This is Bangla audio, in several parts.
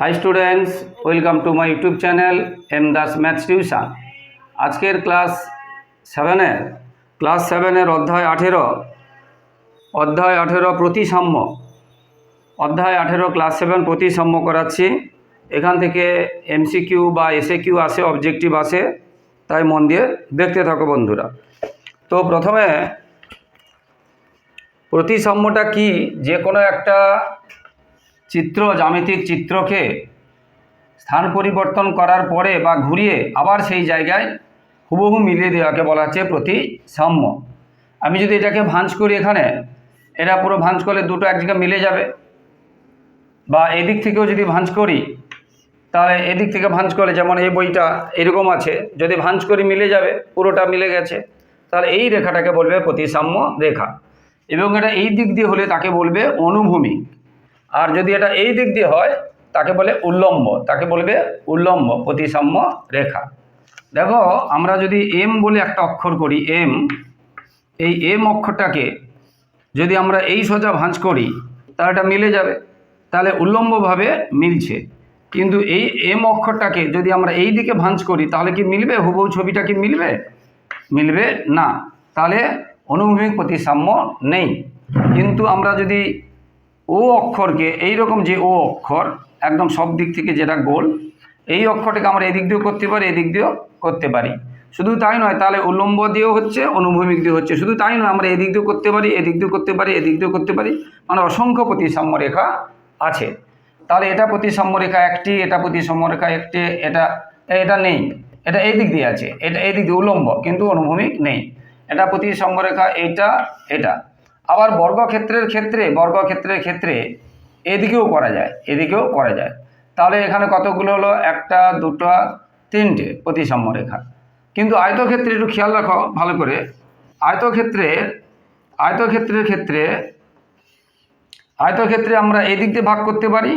Hi students welcome to my YouTube channel M Das maths tuition আজকের ক্লাস সেভেনের ক্লাস সেভেনের অধ্যায় আঠেরো অধ্যায় আঠেরো প্রতিসাম্য। অধ্যায় আঠেরো ক্লাস সেভেন প্রতিসাম্য করাচ্ছি। এখান থেকে এমসিকিউ বা এসএ কিউ আসে অবজেক্টিভ আসে, তাই মন দিয়ে দেখতে থাকো বন্ধুরা। তো প্রথমে প্রতিসাম্যটা কি? যে কোনো একটা চিত্র, জ্যামিতিক চিত্রকে স্থান পরিবর্তন করার পরে বা ঘুরিয়ে আবার সেই জায়গায় হুবহু মিলিয়ে দেওয়াকে বলা হচ্ছে প্রতিসাম্য। আমি যদি এটাকে ভাঁজ করি এখানে, এটা পুরো ভাঁজ করলে দুটো এক জায়গায় মিলে যাবে। বা এদিক থেকেও যদি ভাঁজ করি, তাহলে এদিক থেকে ভাঁজ করলে যেমন এই বইটা এরকম আছে, যদি ভাঁজ করি মিলে যাবে, পুরোটা মিলে গেছে, তাহলে এই রেখাটাকে বলবে প্রতিসাম্য রেখা। এবং এটা এই দিক দিয়ে হলে তাকে বলবে অনুভূমিক। আর যদি এটা এই দিক দিয়ে হয়, তাকে বলে উল্লম্ব, তাকে বলবে উল্লম্ব, প্রতিসাম্য রেখা। দেখো, আমরা যদি এম বলে একটা অক্ষর করি এম এই এম অক্ষরটাকে যদি আমরা এই সোজা ভাঁজ করি, তাহলে এটা মিলে যাবে। তাহলে উল্লম্বভাবে মিলছে। কিন্তু এই এম অক্ষরটাকে যদি আমরা এই দিকে ভাঁজ করি, তাহলে কি মিলবে? হুবহু ছবিটা কি মিলবে? মিলবে না। তাহলে অনুভূমিক প্রতিসাম্য নেই। কিন্তু আমরা যদি ও অক্ষরকে এই রকম যে ও অক্ষর, একদম সব দিক থেকে যেটা গোল, এই অক্ষরটাকে আমরা এদিক দিয়েও করতে পারি, এদিক দিয়েও করতে পারি। শুধু তাই নয়, তাহলে উল্লম্ব দিয়েও হচ্ছে, অনুভূমিক দিয়ে হচ্ছে। শুধু তাই নয়, আমরা এদিক দিয়েও করতে পারি, এদিক দিয়েও করতে পারি, এদিক দিয়েও করতে পারি। মানে অসংখ্য প্রতিসাম্য রেখা আছে। তাহলে এটা প্রতিসাম্য রেখা একটি, এটা প্রতিসাম্য রেখা একটি, এটা এটা নেই। এটা এই দিক দিয়ে আছে, এটা এই দিক দিয়ে উল্লম্ব, কিন্তু অনুভূমিক নেই। এটা প্রতিসাম্য রেখা, এটা এটা। আবার বর্গক্ষেত্রের ক্ষেত্রে বর্গক্ষেত্রের ক্ষেত্রে এদিকেও করা যায়, এদিকেও করা যায়। তাহলে এখানে কতগুলো হলো? একটা, দুটো, তিনটে প্রতিসাম্য রেখা। কিন্তু আয়তক্ষেত্রে একটু খেয়াল রাখো ভালো করে। আয়তক্ষেত্রে, আয়তক্ষেত্রের ক্ষেত্রে, আয়তক্ষেত্রে আমরা এই দিক দিয়ে ভাগ করতে পারি,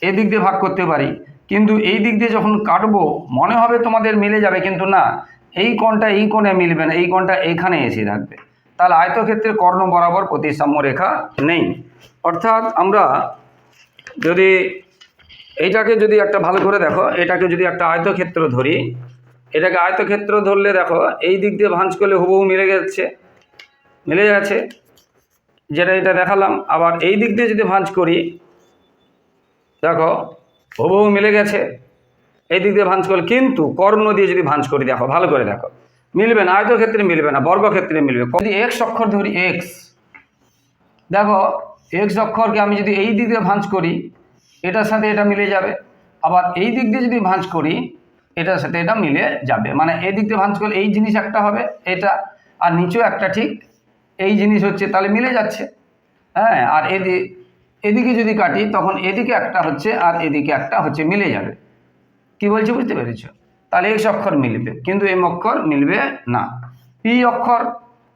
এই দিক দিয়ে ভাগ করতে পারি। কিন্তু এই দিক দিয়ে যখন কাটবো, মনে হবে তোমাদের মিলে যাবে, কিন্তু না, এই কোণটা এই কোণে মিলবে না, এই কোণটা এখানে এসে থাকবে। তাহলে আয়তক্ষেত্রে কর্ণ বরাবর প্রতিসাম্য রেখা নেই। অর্থাৎ আমরা যদি এইটাকে যদি একটা ভালো করে দেখো, এটাকে যদি একটা আয়তক্ষেত্র ধরি, এটাকে আয়তক্ষেত্র ধরলে দেখো, এই দিক দিয়ে ভাঁজ করলে হুবহু মিলে গেছে মিলে যাচ্ছে। যেটা এটা দেখালাম, আবার এই দিক দিয়ে যদি ভাঁজ করি, দেখো, হুবহু মিলে গেছে, এই দিক দিয়ে ভাঁজ করলে, কিন্তু কর্ণ দিয়ে যদি ভাঁজ করি, দেখো, ভালো করে দেখো। মিলবে না আয়তক্ষেত্রে মিলবে না বর্গক্ষেত্রে মিলবে। যদি এক্স অক্ষর ধরি এক্স দেখো এক্স অক্ষরকে আমি যদি এই দিক দিয়ে ভাঁজ করি, এটার সাথে এটা মিলে যাবে। আবার এই দিক দিয়ে যদি ভাঁজ করি, এটার সাথে এটা মিলে যাবে। মানে এই দিক দিয়ে ভাঁজ করলে এই জিনিস একটা হবে, এটা, আর নিচেও একটা ঠিক এই জিনিস হচ্ছে, তাহলে মিলে যাচ্ছে। হ্যাঁ আর এদি, এদিকে যদি কাটি, তখন এদিকে একটা হচ্ছে, আর এদিকে একটা হচ্ছে, মিলে যাবে। কি বলছি বুঝতে পেরেছ? তাহলে এক্স অক্ষর মিলবে, কিন্তু এম অক্ষর মিলবে না। পি অক্ষর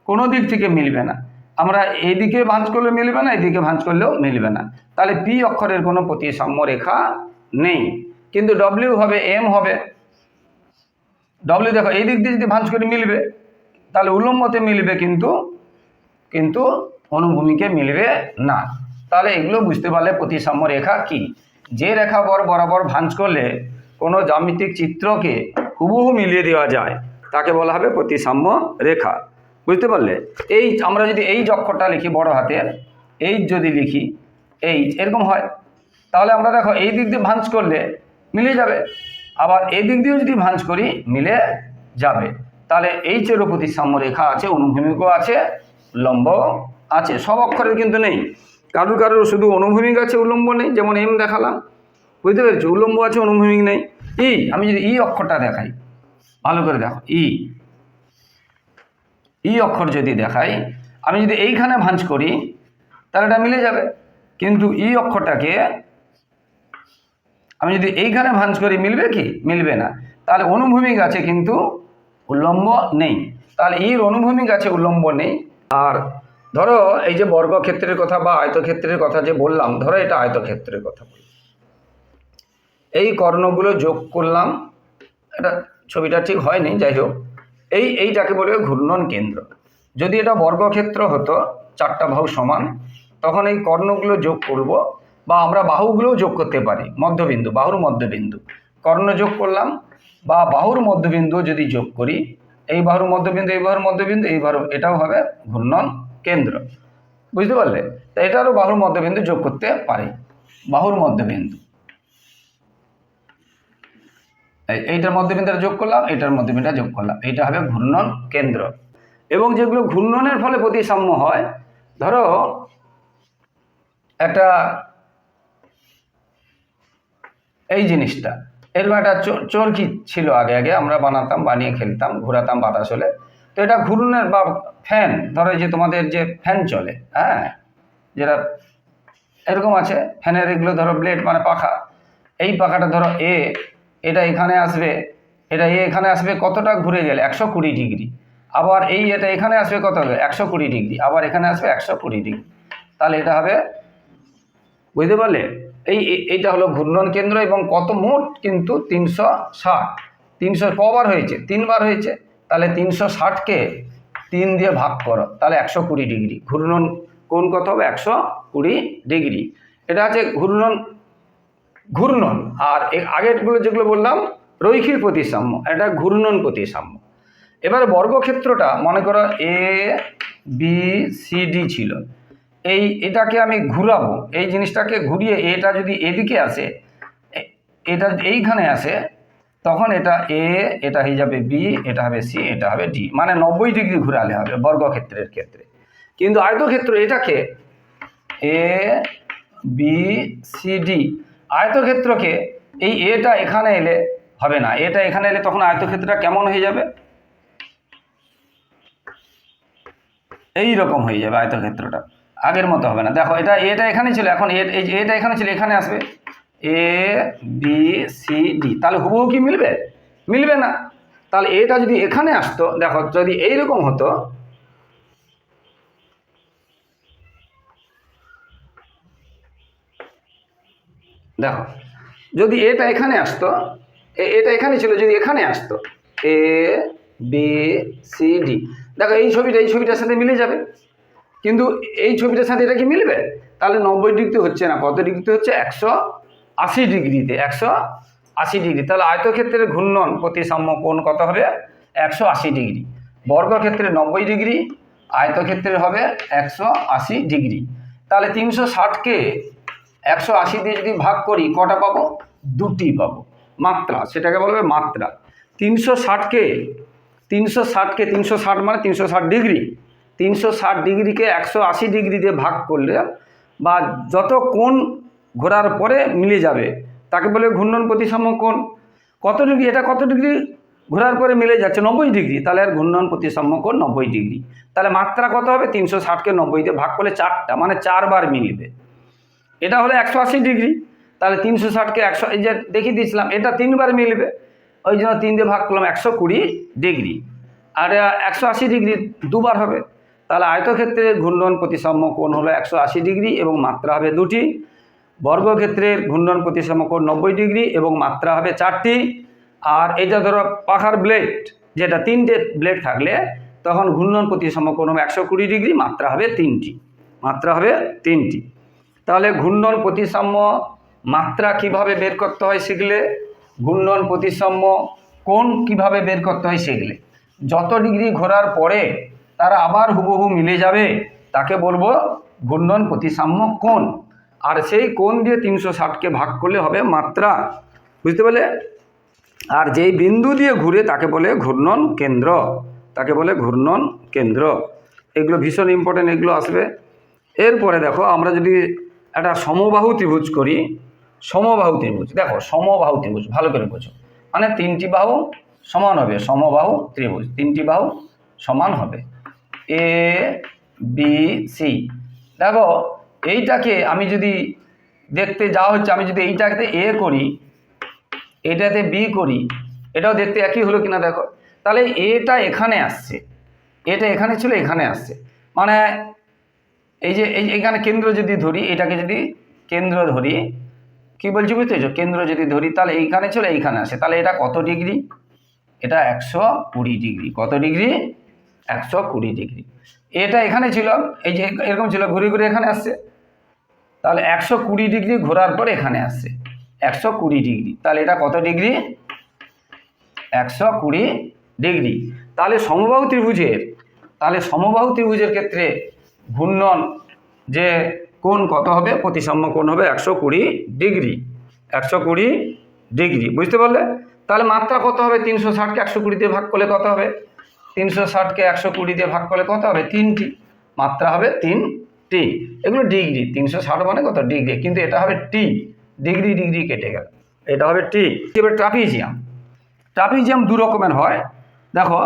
কোনো দিক থেকে মিলবে না। আমরা এইদিকে ভাঁজ করলে মিলবে না এদিকে ভাঁজ করলেও মিলবে না। তাহলে পি অক্ষরের কোনো প্রতিসাম্য রেখা নেই। কিন্তু ডব্লিউ হবে এম হবে। ডব্লিউ দেখো, এই দিক দিয়ে যদি ভাঁজ করে মিলবে, তাহলে উলম্বতে মিলবে কিন্তু কিন্তু অনুভূমিকে মিলবে না। তাহলে এগুলো বুঝতে পারলে প্রতিসাম্য রেখা কি? যে রেখা বর বরাবর ভাঁজ করলে কোনো জ্যামিতিক চিত্রকে হুবহু মিলিয়ে দেওয়া যায়, তাকে বলা হবে প্রতিসাম্য রেখা। বুঝতে পারলে? এই আমরা যদি এই অক্ষরটা লিখি বড় হাতের, এই যদি লিখি এই, এরকম হয়। তাহলে আমরা দেখো এই দিক দিয়ে ভাঁজ করলে মিলে যাবে। আবার এই দিক দিয়েও যদি ভাঁজ করি, মিলে যাবে। তাহলে এই চেরো প্রতিসাম্য রেখা আছে, অনুভূমিকও আছে লম্ব আছে। সব অক্ষরের কিন্তু নেই। কারুর কারুর শুধু অনুভূমিক আছে উলম্ব নেই, যেমন এম দেখালাম। বুঝতে পেরেছ? উলম্ব আছে, অনুভূমিক নেই। ই, আমি যদি ই অক্ষরটা দেখাই, ভালো করে দেখো, ই। ই অক্ষর যদি দেখাই, আমি যদি এইখানে ভাঁজ করি, তাহলে এটা মিলে যাবে। কিন্তু ই অক্ষরটাকে আমি যদি এইখানে ভাঁজ করি, মিলবে কি? মিলবে না। তাহলে অনুভূমিক আছে কিন্তু উল্লম্ব নেই। তাহলে ইর অনুভূমিক আছে, উল্লম্ব নেই। আর ধরো, এই যে বর্গক্ষেত্রের কথা বা আয়তক্ষেত্রের কথা যে বললাম, ধরো এটা আয়তক্ষেত্রের কথা বলি এই কর্ণগুলো যোগ করলাম। এটা ছবিটা ঠিক হয়নি, যাই হোক। এই, এইটাকে বলে ঘূর্ণন কেন্দ্র। যদি এটা বর্গক্ষেত্র হতো, চারটা বাহু সমান, তখন এই কর্ণগুলো যোগ করব বা আমরা বাহুগুলোও যোগ করতে পারি, মধ্যবিন্দু, বাহুর মধ্যবিন্দু। কর্ণ যোগ করলাম বা বাহুর মধ্যবিন্দু যদি যোগ করি, এই বাহুর মধ্যবিন্দু, এই বাহুর মধ্যবিন্দু, এই বাহুর, এটাও হবে ঘূর্ণন কেন্দ্র। বুঝতে পারলে? তো এটারও বাহুর মধ্যবিন্দু যোগ করতে পারি, বাহুর মধ্যবিন্দু এই- এইটার মধ্যবিন্দুটা যোগ করলাম, এইটার মধ্যবিন্দুটা যোগ করলাম। এটা হবে ঘূর্ণন কেন্দ্র। এবং যেগুলো ঘূর্ণনের ফলে প্রতিসাম্য হয়, ধরো একটা এই জিনিসটা। এরকম একটা চোর- চরকি ছিল আগে আগে আমরা বানাতাম, বানিয়ে খেলতাম, ঘোরাতাম বাতাস হলে। তো এটা ঘূর্ণনের বা ফ্যান, ধরো যে তোমাদের যে ফ্যান চলে হ্যাঁ? যেটা এরকম আছে, ফ্যানের এগুলো ধরো ব্লেড মানে পাখা। এই পাখাটা ধরো এ এটা এখানে আসবে, এটা এ এখানে আসবে কতটা ঘুরে গেলে? একশো কুড়ি ডিগ্রি। আবার এই এটা এখানে আসবে কত হবে? একশো কুড়ি ডিগ্রি। আবার এখানে আসবে একশো কুড়ি ডিগ্রি। তাহলে এটা হবে, বুঝতে পারলে? এই, এই- এইটা হলো ঘূর্ণন কেন্দ্র এবং কত মোট কিন্তু তিনশো ষাট। তিনশো কবার হয়েছে, তিনবার হয়েছে। তাহলে তিনশো ষাটকে তিন দিয়ে ভাগ করো। তাহলে একশো কুড়ি ডিগ্রি। ঘূর্ণন কোন কত হবে? একশো কুড়ি ডিগ্রি। এটা আছে ঘূর্ণন ঘূর্ণন। আর আগেরগুলো যেগুলো বললাম, রৈখিক প্রতিসাম্য, এটা ঘূর্ণন প্রতিসাম্য। এবারে বর্গক্ষেত্রটা মনে করো এ বি সি ডি ছিল। এই এটাকে আমি ঘুরাবো। এই জিনিসটাকে ঘুরিয়ে এটা যদি এদিকে আসে এটা এইখানে আসে, তখন এটা এ এটা হয়ে যাবে বি এটা হবে সি এটা হবে ডি মানে নব্বই ডিগ্রি ঘুরালে হবে বর্গক্ষেত্রের ক্ষেত্রে। কিন্তু আয়তক্ষেত্র এটাকে এ বি সি ডি আয়তক্ষেত্রকে এই এটা এখানে এলে হবে না। এটা এখানে এলে তখন আয়তক্ষেত্রটা কেমন হয়ে যাবে? এই রকম হয়ে যাবে আয়তক্ষেত্রটা। আগের মতো হবে না। দেখো, এটা এটা এখানে ছিল, এখন এটা এখানে ছিল, এখানে আসবে। এ বি সি ডি তাহলে হুবহু কি মিলবে? মিলবে না। তাহলে এটা যদি এখানে আসতো, দেখো, যদি এইরকম হতো দেখো, যদি এটা এখানে আসতো এটা এখানে ছিল, যদি এখানে আসতো, এ বি সি ডি দেখো, এই ছবিটা, এই ছবিটার সাথে মিলে যাবে। কিন্তু এই ছবিটার সাথে এটা কি মিলবে? তাহলে নব্বই ডিগ্রিতে হচ্ছে না, কত ডিগ্রিতে হচ্ছে? একশো আশি ডিগ্রিতে, একশো আশি ডিগ্রি। তাহলে আয়তক্ষেত্রের ঘূর্ণন প্রতিসাম্য কোণ কত হবে? একশো আশি ডিগ্রি। বর্গক্ষেত্রে নব্বই ডিগ্রি, আয়তক্ষেত্রের হবে একশো আশি ডিগ্রি। তাহলে তিনশো ষাটকে একশো আশি দিয়ে যদি ভাগ করি, কটা পাবো? দুটি পাবো। মাত্রা, সেটাকে বলবে মাত্রা। তিনশো ষাটকে তিনশো ষাটকে, তিনশো ষাট মানে তিনশো ষাট ডিগ্রি। তিনশো ষাট ডিগ্রিকে একশো আশি ডিগ্রি দিয়ে ভাগ করলে বা যত কোণ ঘোরার পরে মিলে যাবে, তাকে বলে ঘূর্ণন প্রতিসাম্য কোণ। কত ডিগ্রি? এটা কত ডিগ্রি? ঘোরার পরে মিলে যাচ্ছে নব্বই ডিগ্রি, তাহলে আর ঘূর্ণন প্রতিসাম্য কোণ নব্বই ডিগ্রি। তাহলে মাত্রা কত হবে? তিনশো ষাটকে নব্বই দিয়ে ভাগ করলে চারটা মানে চারবার মিলবে। এটা হলো একশো আশি ডিগ্রি, তাহলে তিনশো ষাটকে একশো, এই যে দেখিয়ে দিয়েছিলাম, এটা তিনবার মিলবে, ওই জন্য তিন দিয়ে ভাগ করলাম একশো কুড়ি ডিগ্রি। আর একশো আশি ডিগ্রি দুবার হবে, তাহলে আয়তক্ষেত্রের ঘূর্ণন প্রতিসাম্য কোণ হলো একশো আশি ডিগ্রি এবং মাত্রা হবে দুটি। বর্গক্ষেত্রের ঘূর্ণন প্রতিসাম্য কোণ নব্বই ডিগ্রি এবং মাত্রা হবে চারটি। আর এটা ধরো পাখার ব্লেড, যেটা তিনটে ব্লেড থাকলে তখন ঘূর্ণন প্রতিসাম্য কোণ হবে একশো কুড়ি ডিগ্রি, মাত্রা হবে তিনটি, মাত্রা হবে তিনটি। তাহলে ঘূর্ণন প্রতিসাম্য মাত্রা কীভাবে বের করতে হয় শিখলে ঘূর্ণন প্রতিসাম্য কোন কীভাবে বের করতে হয় শিখলে যত ডিগ্রি ঘোরার পরে তারা আবার হুবহু মিলে যাবে, তাকে বলব ঘূর্ণন প্রতিসাম্য কোণ। আর সেই কোণ দিয়ে তিনশো ষাটকে ভাগ করলে হবে মাত্রা। বুঝতে পারলে আর যেই বিন্দু দিয়ে ঘুরে তাকে বলে ঘূর্ণন কেন্দ্র। তাকে বলে ঘূর্ণন কেন্দ্র। এগুলো ভীষণ ইম্পর্টেন্ট এগুলো আসবে। এরপরে দেখো আমরা যদি একটা সমবাহু ত্রিভুজ করি, সমবাহু ত্রিভুজ। দেখো, সমবাহু ত্রিভুজ, ভালো করে বোঝো। মানে তিনটি বাহু সমান হবে, সমবাহু ত্রিভুজ। তিনটি বাহু সমান হবে। এ বি সি দেখো, এইটাকে আমি যদি দেখতে যাওয়া হচ্ছে, আমি যদি এইটাকে এ করি, এটাতে বি করি, এটাও দেখতে একই হলো কিনা দেখো। তাহলে এটা এখানে আসছে। এটা এখানে ছিল, এখানে আসছে। মানে এই যে, এই এখানে কেন্দ্র যদি ধরি, এটাকে যদি কেন্দ্র ধরি, কি বলছি বুঝতে পেরেছ? কেন্দ্র যদি ধরি, তাহলে এইখানে ছিল এইখানে আসে। তাহলে এটা কত ডিগ্রি? এটা একশো কুড়ি ডিগ্রি। কত ডিগ্রি? একশো কুড়ি ডিগ্রি। এটা এখানে ছিল, এই যে এরকম ছিল, ঘুরে ঘুরে এখানে আসছে। তাহলে একশো কুড়ি ডিগ্রি ঘোরার পর এখানে আসছে। একশো কুড়ি ডিগ্রি। তাহলে এটা কত ডিগ্রি? একশো কুড়ি ডিগ্রি। তাহলে সমবাহু ত্রিভুজের, তাহলে সমবাহু ত্রিভুজের ক্ষেত্রে ঘূর্ণন যে কোণ কত হবে? প্রতিসাম্য কোণ হবে একশো কুড়ি ডিগ্রি। একশো কুড়ি ডিগ্রি, বুঝতে পারলে? তাহলে মাত্রা কত হবে? তিনশো ষাটকে একশো কুড়ি দিয়ে ভাগ করলে কত হবে? তিনশো ষাটকে একশো কুড়ি দিয়ে ভাগ করলে কত হবে? তিনটি। মাত্রা হবে তিন টি এগুলো ডিগ্রি। তিনশো ষাট মানে কত? ডিগ্রি। কিন্তু এটা হবে টি। ডিগ্রি ডিগ্রি কেটে গেল। এটা হবে টি। এবার ট্রাপিজিয়াম। ট্রাপিজিয়াম দু রকমের হয়। দেখো,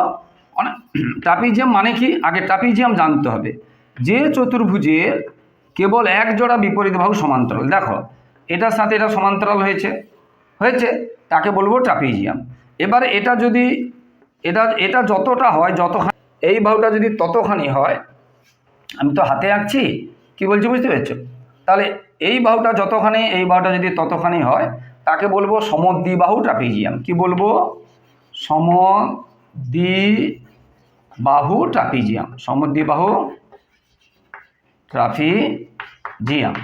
অনেক ট্রাপিজিয়াম মানে কি? আগে ট্রাপিজিয়াম জানতে হবে। যে চতুর্ভুজের কেবল এক জোড়া বিপরীত বাহু সমান্তরাল। দেখো, এটার সাথে এটা সমান্তরাল হয়েছে। হয়েছে? তাকে বলব ট্রাপিজিয়াম। এবার এটা যদি, এটা এটা যতটা হয়, যতখানি, এই বাহুটা যদি ততখানি হয়, আমি তো হাতে আঁকছি, কি বলছি বুঝতে পেরেছ? তাহলে এই বাহুটা যতখানি, এই বাহুটা যদি ততখানি হয়, তাকে বলব সমদ্বিবাহু ট্রাপিজিয়াম। কি বলব? সমদ্বিবাহু ট্রাপিজিয়াম। সমদ্বিবাহু ট্রাপিজিয়াম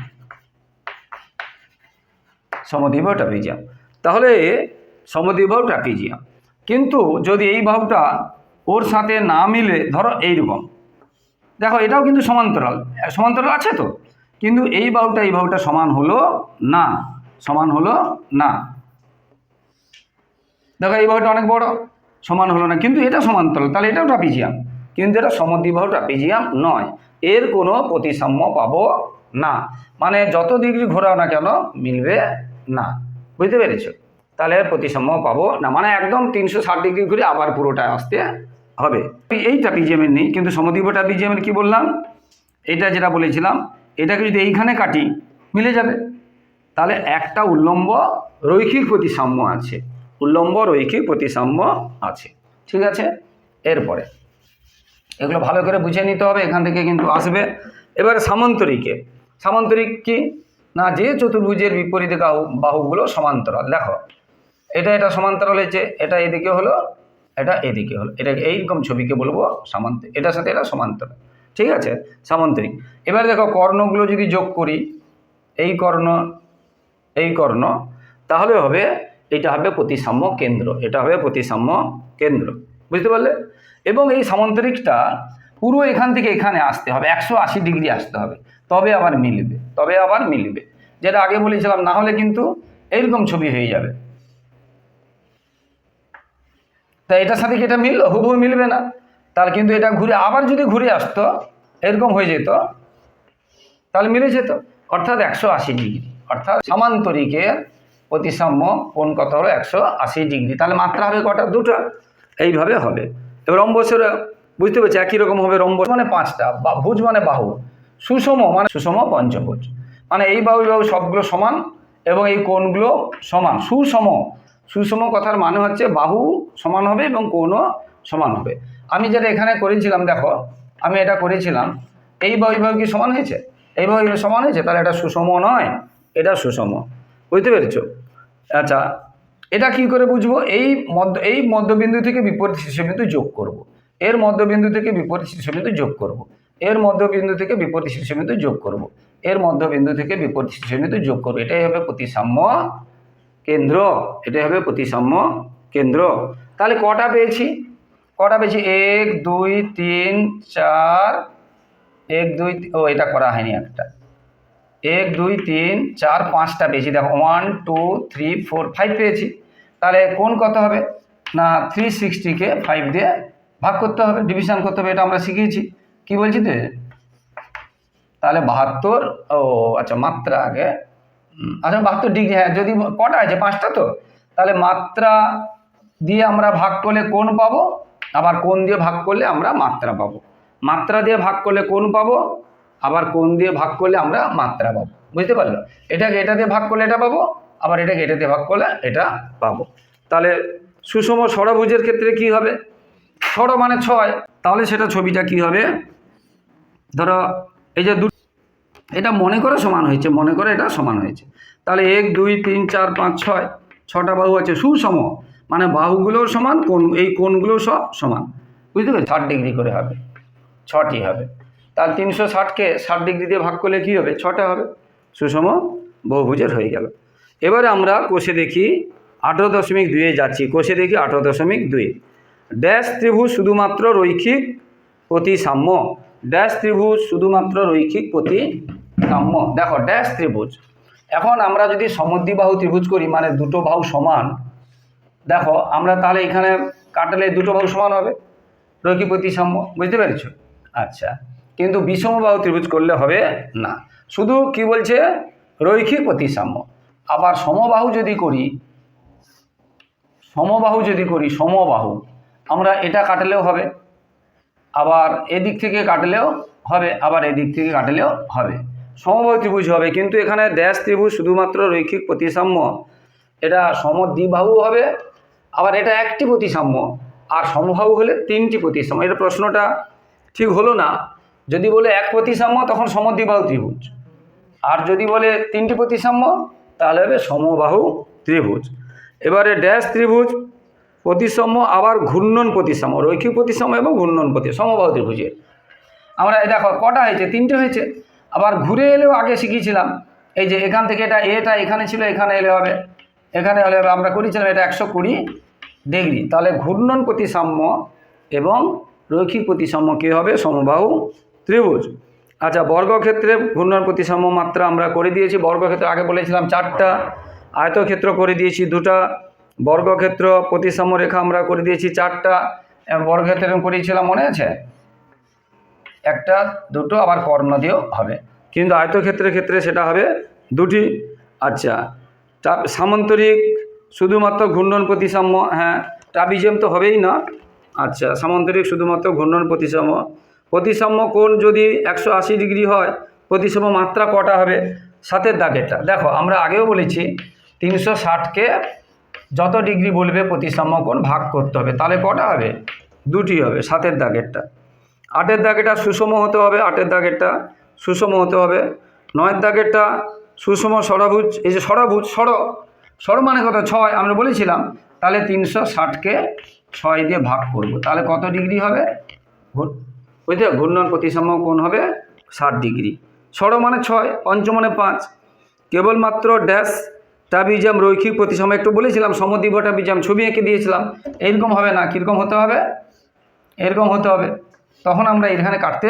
সমদ্বিবাহু ট্রাপিজিয়াম তাহলে সমদ্বিবাহু ট্রাপিজিয়াম কিন্তু যদি এই বাহুটা ওর সাথে না মিলে, ধরো এইরকম। দেখো, এটাও কিন্তু সমান্তরাল। সমান্তরাল আছে তো? কিন্তু এই বাহুটা এই বাহুটা সমান হলো না। সমান হলো না। দেখো, এই বাহুটা অনেক বড়। সমান হলো না। কিন্তু এটা সমান্তরাল। তাহলে এটাও ট্রাপিজিয়াম কিন্তু এটা সমদ্বিবাহু ট্রাপিজিয়াম নয়। এর কোনো প্রতিসাম্য পাবো না। মানে যত ডিগ্রি ঘোরাও না কেন, মিলবে না। বুঝতে পেরেছ? তাহলে প্রতিসাম্য পাবো না। মানে একদম তিনশো ষাট ডিগ্রি ঘুরে আবার পুরোটা আসতে হবে। এই ট্রাপিজিয়ামের নেই, কিন্তু সমদ্বিবাহু ট্রাপিজিয়ামের কি বললাম? এটা যেটা বলেছিলাম, এটাকে যদি এইখানে কাটি, মিলে যাবে। তাহলে একটা উল্লম্ব রৈখিক প্রতিসাম্য আছে। উল্লম্ব রৈখিক প্রতিসাম্য আছে। ঠিক আছে? এরপরে। এগুলো ভালো করে বুঝে নিতে হবে, এখান থেকে কিন্তু আসবে। এবারে সামন্তরিকে। সামন্তরিক কি? না, যে চতুর্ভুজের বিপরীতে বাহু বাহুগুলো সমান্তরাল। দেখো, এটা এটা সমান্তরাল হয়েছে, এটা এদিকে হলো, এটা এদিকে হলো। এটা এইরকম ছবিকে বলব সামান্ত এটার সাথে এটা সমান্তরাল। ঠিক আছে? সামান্তরিক। এবার দেখো, কর্ণগুলো যদি যোগ করি, এই কর্ণ এই কর্ণ, তাহলে হবে, এটা হবে প্রতিসাম্য কেন্দ্র। এটা হবে প্রতিসাম্য কেন্দ্র। বুঝতে পারলে? এবং এই সামান্তরিকটা পুরো এখান থেকে এখানে আসতে হবে, একশো আশি ডিগ্রি আসতে হবে। তবে আবার মিলবে, তবে আবার মিলবে। যেটা আগে বলেছিলাম, না হলে কিন্তু এইরকম ছবি হয়ে যাবে। তা এটার সাথে কি এটা মিললো? হুবহু মিলবে না। তাহলে কিন্তু এটা ঘুরে, আবার যদি ঘুরে আসতো, এরকম হয়ে যেত, তাহলে মিলে যেত। অর্থাৎ একশো আশি ডিগ্রি। অর্থাৎ সামান্তরিকের প্রতিসাম্য কোন কত হলো? একশো আশি ডিগ্রি। তাহলে মাত্রা হবে কটা? দুটো। এইভাবে হবে। এবার রম্বসের, বুঝতে পারছি, একই রকম হবে রম্বস মানে পাঁচটা ভুজ মানে বাহু, সুষম মানে সুষম পঞ্চভুজ। মানে এই বাহু বাহু সবগুলো সমান এবং এই কোণগুলো সমান, সুষম। সুষম কথার মানে হচ্ছে বাহু সমান হবে এবং কোণও সমান হবে। আমি যেটা এখানে করেছিলাম, দেখো, আমি এটা করেছিলাম, এই বাহু বাহু কি সমান হয়েছে? এই বাহু সমান হয়েছে, তাহলে এটা সুষম নয়, এটা সুষম। বুঝতে পেরেছ? আচ্ছা এটা কি করে বুঝব? এই মধ্য, এই মধ্যবিন্দু থেকে বিপরীত শীর্ষবিন্দু যোগ করব। এর মধ্যবিন্দু থেকে বিপরীত শীর্ষবিন্দু যোগ করব। এর মধ্যবিন্দু থেকে বিপরীত শীর্ষবিন্দু যোগ করব। এর মধ্যবিন্দু থেকে বিপরীত শীর্ষবিন্দু যোগ করব। এটাই হবে প্রতিসাম্য কেন্দ্র। এটাই হবে প্রতিসাম্য কেন্দ্র। তাহলে কটা পেয়েছি? কটা পেয়েছি? এক, দুই, তিন, চার, এক, দুই ও, এটা করা হয়নি একটা। এক, দুই, তিন, চার, পাঁচটা পেয়েছি দেখো one two three four five পেয়েছি। তাহলে কোন কত হবে? না থ্রি সিক্সটিকে ফাইভ দিয়ে ভাগ করতে হবে ডিভিশন করতে হবে, এটা আমরা শিখিয়েছি। কি বলছি তো? তাহলে বাহাত্তর, ও আচ্ছা মাত্রা আগে। আচ্ছা বাহাত্তর ডিগ্রি হ্যাঁ যদি কটা আছে পাঁচটা তো? তাহলে মাত্রা দিয়ে আমরা ভাগ করলে কোন পাবো? আবার কোন দিয়ে ভাগ করলে আমরা মাত্রা পাবো? মাত্রা দিয়ে ভাগ করলে কোন পাবো? আবার কোন দিয়ে ভাগ করলে আমরা মাত্রা পাবো। বুঝতে পারল? এটাকে এটা দিয়ে ভাগ করলে এটা পাবো, আবার এটাকে এটা দিয়ে ভাগ করলে এটা পাবো। তাহলে সুষম ষড়ভুজের ক্ষেত্রে কি হবে? ষড় মানে ছয়, তাহলে সেটা ছবিটা কি হবে? ধরো এই যে দু এটা মনে করে সমান হয়েছে, মনে করে এটা সমান হয়েছে। তাহলে এক, দুই, তিন, চার, পাঁচ, ছয়, ছটা বাহু আছে সুষম মানে বাহুগুলোও সমান, কোন এই কোণগুলোও সব সমান। বুঝতে পেরেছি? ষাট ডিগ্রি করে হবে। ছটি হবে। তার তিনশো ষাটকে ষাট ডিগ্রি দিয়ে ভাগ করলে কী হবে? ছটা হবে। সুষম বহুভুজের হয়ে গেল। এবারে আমরা কোষে দেখি আঠেরো দশমিক দুয়ে যাচ্ছি। কোষে দেখি আঠেরো দশমিক দুই। ড্যাশ ত্রিভুজ শুধুমাত্র রৈখিক প্রতিসাম্য। ড্যাশ ত্রিভুজ শুধুমাত্র রৈখিক প্রতিসাম্য। দেখো, ড্যাশ ত্রিভুজ। এখন আমরা যদি সমদ্বিবাহু ত্রিভুজ করি মানে দুটো বাহু সমান, দেখো, আমরা তাহলে এখানে কাটালে দুটো বাহু সমান হবে। রৈখিক প্রতিসাম্য, বুঝতে পেরেছ? আচ্ছা। কিন্তু বিষমবাহু ত্রিভুজ করলে হবে না। শুধু কি বলছে? রৈখিক প্রতিসাম্য। আবার সমবাহু যদি করি, সমবাহু যদি করি, সমবাহু, আমরা এটা কাটলেও হবে। আবার এদিক থেকে কাটলেও হবে, আবার এদিক থেকে কাটলেও হবে। সমবাহু ত্রিভুজ হবে, কিন্তু এখানে দেশ ত্রিভুজ শুধুমাত্র রৈখিক প্রতিসাম্য। এটা সমদ্বিবাহু হবে, আবার এটা একটি প্রতিসাম্য। আর সমবাহু হলে তিনটি প্রতিসাম্য। এটা প্রশ্নটা ঠিক হলো না? যদি বলে এক প্রতিসাম্য, তখন সমদ্বিবাহু ত্রিভুজ। আর যদি বলে তিনটি প্রতিসাম্য, তাহলে হবে সমবাহু ত্রিভুজ। এবারে ড্যাশ ত্রিভুজ, প্রতিসাম্য, আবার ঘূর্ণন প্রতিসাম্য, রৈখিক প্রতিসাম্য এবং ঘূর্ণন প্রতি, সমবাহু ত্রিভুজের। আমরা দেখো, কটা হয়েছে? তিনটে হয়েছে। আবার ঘুরে এলেও আগে শিখিয়েছিলাম, এই যে এখান থেকে এটা এটা, এখানে ছিল, এখানে এলে হবে। এখানে হলে হবে, আমরা করেছিলাম এটা একশো কুড়ি ডিগ্রি। তাহলে ঘূর্ণন প্রতিসাম্য এবং রৈখিক প্রতিসাম্য কী হবে? সমবাহু ত্রিভুজ। আচ্ছা বর্গক্ষেত্রে ঘূর্ণন প্রতিসাম্য মাত্রা আমরা করে দিয়েছি। বর্গক্ষেত্র আগে বলেছিলাম চারটা, আয়তক্ষেত্র করে দিয়েছি দুটা, বর্গক্ষেত্র প্রতিসাম্য রেখা আমরা করে দিয়েছি চারটা বর্গক্ষেত্র এরকম করিয়েছিলাম মনে আছে? একটা, দুটো, আবার কর্ণ দিয়েও হবে। কিন্তু আয়তক্ষেত্রের ক্ষেত্রে সেটা হবে দুটি। আচ্ছা সামান্তরিক শুধুমাত্র ঘূর্ণন প্রতিসাম্য হ্যাঁ ট্রাপিজিয়াম তো হবেই না। আচ্ছা সামান্তরিক শুধুমাত্র ঘূর্ণন প্রতিসাম্য। প্রতিসাম্য কোণ যদি একশো আশি ডিগ্রি হয় প্রতিসাম্য মাত্রা কটা হবে? সাতের দাগেরটা। দেখো, আমরা আগেও বলেছি, তিনশো ষাটকে যত ডিগ্রি বলবে প্রতিসাম্য কোণ ভাগ করতে হবে। তাহলে কটা হবে? দুটি হবে, সাতের দাগেরটা। আটের দাগেরটা সুষম হতে হবে, আটের দাগেরটা সুষম হতে হবে। নয়ের দাগেরটা সুষম সরাভুজ এই যে সরাভুজ সর সর মানে কত? ছয়, আমরা বলেছিলাম। তাহলে তিনশো ষাটকে ছয় দিয়ে ভাগ করব। তাহলে কত ডিগ্রি হবে? বুঝতে ঘূর্ণন প্রতিসাম্য কোণ হবে ষাট ডিগ্রি। সর মানে ছয় পঞ্চ মানে পাঁচ। কেবলমাত্র ড্যাশ টাবিজাম রৈখিক প্রতিসাম্য, একটু বলেছিলাম সমদ্বীপ টাবিজাম ছবি এঁকে দিয়েছিলাম। এইরকম হবে না, কীরকম হতে হবে? এরকম হতে হবে। তখন আমরা এখানে কাটতে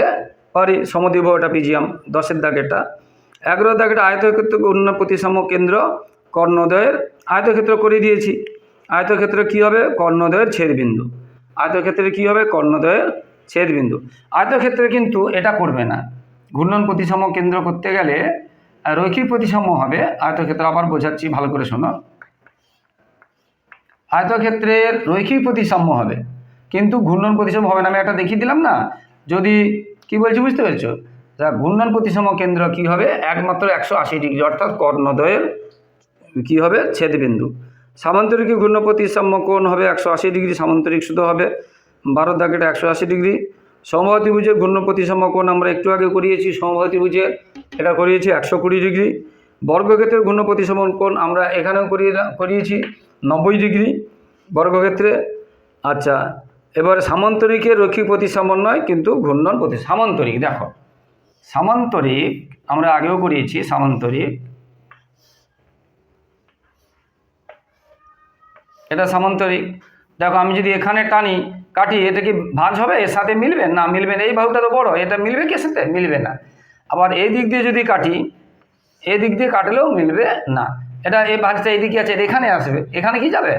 পারি সমদ্বীপ টাপিজিয়াম দশের দাগেটা এগারো দাগেটা আয়তক্ষেত্র উন্নয়ন প্রতিসাম্য কেন্দ্র কর্ণদয়ের আয়তক্ষেত্র করে দিয়েছি। আয়তক্ষেত্রে কী হবে? কর্ণদয়ের ছেদবিন্দু। আয়তক্ষেত্রে কী হবে? কর্ণদয়ের ছেদবিন্দু। আয়তক্ষেত্রে কিন্তু এটা করবে না। ঘূর্ণন প্রতিসাম্য কেন্দ্র করতে গেলে রৈখিক প্রতিসাম্য হবে। আয়তক্ষেত্র আবার বোঝাচ্ছি, ভালো করে শোনো। আয়তক্ষেত্রের রৈখিক প্রতিসাম্য হবে। কিন্তু ঘূর্ণন প্রতিসাম্য হবে না, আমি একটা দেখিয়ে দিলাম না? যদি, কি বলছি বুঝতে পেরেছ? তা ঘূর্ণন প্রতিসাম্য কেন্দ্র কি হবে? একমাত্র একশো আশি ডিগ্রি, অর্থাৎ কর্ণদ্বয়ের কি হবে? ছেদবিন্দু। সামান্তরিক ঘূর্ণ প্রতিসাম্য কোণ হবে একশো আশি ডিগ্রি, সামান্তরিক শুধু হবে। বারো দাগেটা একশো আশি ডিগ্রি। সমবাহু ত্রিভুজের ঘূর্ণ প্রতিসাম্য কোণ আমরা একটু আগে করিয়েছি, সমবাহু ত্রিভুজের এটা করিয়েছি একশো কুড়ি ডিগ্রি। বর্গক্ষেত্রের ঘূর্ণ প্রতিসাম্য কোণ আমরা এখানেও করিয়ে করিয়েছি নব্বই ডিগ্রি বর্গক্ষেত্রে। আচ্ছা এবার সামান্তরিকের রৈখিক প্রতিসাম্য নয়, কিন্তু ঘূর্ণন প্রতি, সামান্তরিক, দেখো। সামান্তরিক, আমরা আগেও করিয়েছি সামান্তরিক। এটা সামান্তরিক। দেখো, আমি যদি এখানে টানি কাটি এটা কি ভাঁজ হবে? এর সাথে মিলবে? না মিলবে না। এই বাহুটা তো বড়, এটা মিলবে কি সাথে? মিলবে না। আবার এই দিক দিয়ে যদি কাটি, এই দিক দিয়ে কাটলেও মিলবে না। এটা এই ভাঁজটা এইদিকে আছে এখানে আসবে। এখানে কি যাবে?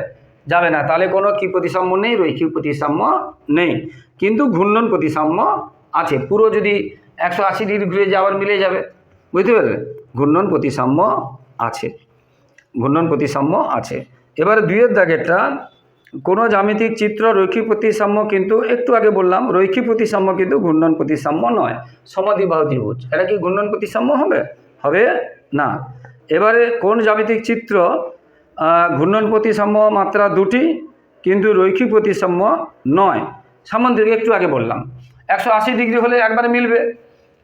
যাবে না। তাহলে কোনো কি প্রতিসাম্য নেই রৈখিক প্রতিসাম্য নেই। কিন্তু ঘূর্ণন প্রতিসাম্য আছে। পুরো যদি একশো আশি ডিগ্রি ঘুরে যাওয়ার মিলে যাবে, বুঝতে পারলে? ঘূর্ণন প্রতিসাম্য আছে। ঘূর্ণন প্রতিসাম্য আছে। এবারে দুইয়ের দাগেরটা কোনো জ্যামিতিক চিত্র রৈখিক প্রতিসাম্য কিন্তু, একটু আগে বললাম, রৈখিক প্রতিসাম্য কিন্তু ঘূর্ণন প্রতিসাম্য নয় সমাধিবাহু ত্রিভুজ। এটা কি ঘূর্ণন প্রতিসাম্য হবে? হবে না। এবারে কোন জ্যামিতিক চিত্র ঘূর্ণন প্রতিসাম্য মাত্রা দুটি, কিন্তু রৈখিক প্রতিসাম্য নয়? সামান্তরিক একটু আগে বললাম। একশো আশি ডিগ্রি হলে একবারে মিলবে।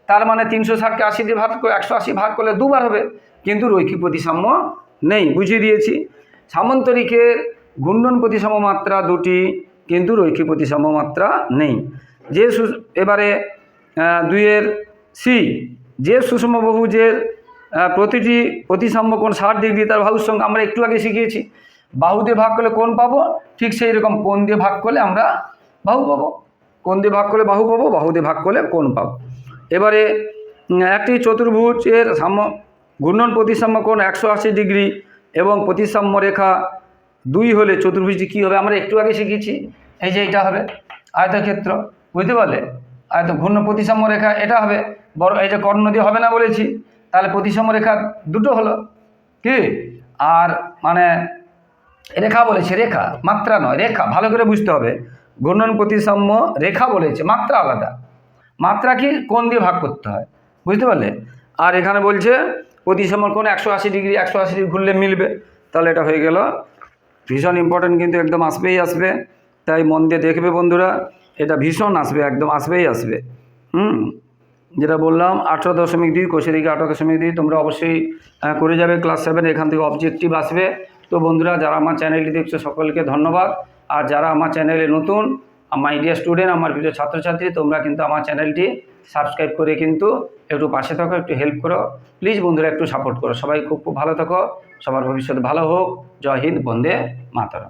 তার মানে তিনশো ষাটকে আশি দিয়ে ভাগ একশো আশি ভাগ করলে দুবার হবে। কিন্তু রৈখিক প্রতিসাম্য নেই, বুঝিয়ে দিয়েছি। সামান্তরিকের ঘূর্ণন প্রতিসাম্য মাত্রা দুটি, কিন্তু রৈখিক প্রতিসাম্য মাত্রা নেই। যে এবারে দুইয়ের সি, যে সুষম বহুজের প্রতিটি প্রতিসাম্য কোণ ষাট ডিগ্রি, তার বাহুর সঙ্গে আমরা একটু আগে শিখিয়েছি। বাহু দিয়ে ভাগ করলে কোণ পাবো? ঠিক সেই রকম কোণ দিয়ে ভাগ করলে আমরা বাহু পাবো। কোণ দিয়ে ভাগ করলে বাহু পাবো, বাহু দিয়ে ভাগ করলে কোণ পাবো। এবারে একটি চতুর্ভুজের সাম্য ঘূর্ণন প্রতিসাম্য কোণ একশো আশি ডিগ্রি এবং প্রতিসাম্য রেখা দুই হলে চতুর্ভুজটি কী হবে? আমরা একটু আগে শিখেছি। এই যে এটা হবে আয়তক্ষেত্র। বুঝতে পারলে? আয়ত ঘূর্ণ প্রতিসাম্য রেখা এটা হবে। বড় এই যে কর্ণ দিয়ে হবে না বলেছি? তাহলে প্রতিসাম্য রেখা দুটো হলো। কি? আর মানে রেখা বলেছে, রেখা। মাত্রা নয়, রেখা। ভালো করে বুঝতে হবে। ঘূর্ণন প্রতিসাম্য রেখা বলেছে, মাত্রা আলাদা। মাত্রা কি? কোন দিয়ে ভাগ করতে হয়? বুঝতে পারলে? আর এখানে বলছে প্রতিসাম্য কোন একশো আশি ডিগ্রি, একশো আশি ডিগ্রি ঘুরলে মিলবে। তাহলে এটা হয়ে গেল ভীষণ ইম্পর্টেন্ট কিন্তু একদম আসবেই আসবে। তাই মন দিয়ে দেখবে বন্ধুরা, এটা ভীষণ আসবে, একদম আসবেই আসবে। হুম? যেটা বললাম, আঠেরো দশমিক দুই কোষে দিকে আঠেরো দশমিক দুই, তোমরা অবশ্যই করে যাবে ক্লাস সেভেন এখান থেকে অবজেক্টিভ আসবে। তো বন্ধুরা, যারা আমার চ্যানেলটি দেখছ, সকলকে ধন্যবাদ। আর যারা আমার চ্যানেলে নতুন আমার ইন্ডিয়া স্টুডেন্ট আমার প্রিয় ছাত্রছাত্রী, তোমরা কিন্তু আমার চ্যানেলটি সাবস্ক্রাইব করে কিন্তু একটু পাশে থাকো, একটু হেল্প করো। প্লিজ বন্ধুরা একটু সাপোর্ট করো। সবাই খুব খুব ভালো থাকো। সবার ভবিষ্যৎ ভালো হোক। জয় হিন্দ, বন্দে মাতারা